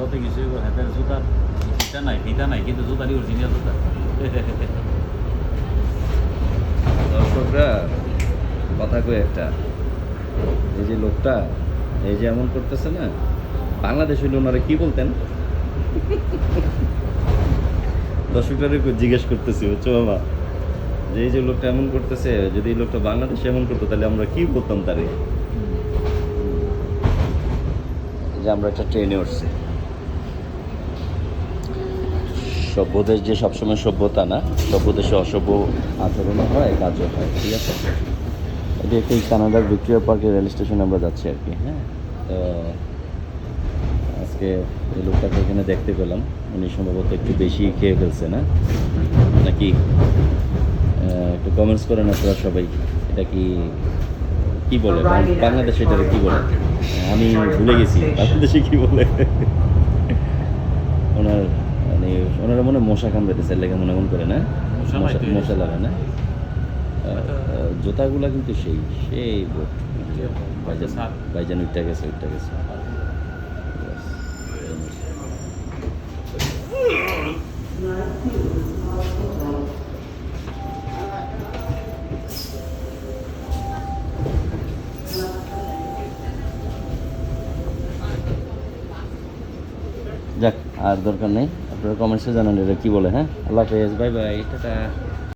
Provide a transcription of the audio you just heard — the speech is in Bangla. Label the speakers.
Speaker 1: যত কিছু হাতের জুতার ফিতা নাই ফিতা নাই কিন্তু জুতারই অরিজিনাল জুতা।
Speaker 2: দর্শকরা কথা কই একটা। এই যে লোকটা এই যে এমন করতেছে না বাংলাদেশ হইলে ওনারা কি বলতেন? জিজ্ঞেস করতেছি বুঝছ মামা যে এই যে লোকটা এমন করতেছে যদি এই লোকটা বাংলাদেশে এমন করতো তাহলে আমরা কি বলতাম তারে? যে আমরা একটা ট্রেনে উঠছি। সভ্য দেশ যে সবসময় সভ্যতা না সভ্য দেশে অসভ্য আচরণও হয়, কাজও হয়, ঠিক আছে? এটি একটি কানাডার ভিক্টোরিয়া পার্কের রেল স্টেশনে আমরা যাচ্ছি আর কি হ্যাঁ? তো, আজকে এই লোকটাকে এখানে দেখতে পেলাম। উনি সম্ভবত একটু বেশি খেয়ে ফেলছে, না? নাকি একটু কমেন্টস করেন আপনারা সবাই। এটা কি কি বলে? বাংলাদেশে এটা কি বলে? আমি ভুলে গেছি। বাংলাদেশে কি বলে? ওনার মানে ওনারা মনে মশা কামড়াইতেছে লেগে মনে মন করে না।
Speaker 1: মশা
Speaker 2: লাগে না। জুতাগুলা কিন্তু সেই সেই বোট। ভাইজান উঠটা গেছে উঠটা গেছে। যাক আর দরকার নেই। আপনারা কমেন্টসে জানান এটা কী বলে হ্যাঁ? আল্লাহ হাফেজ বাই বাই টাটা।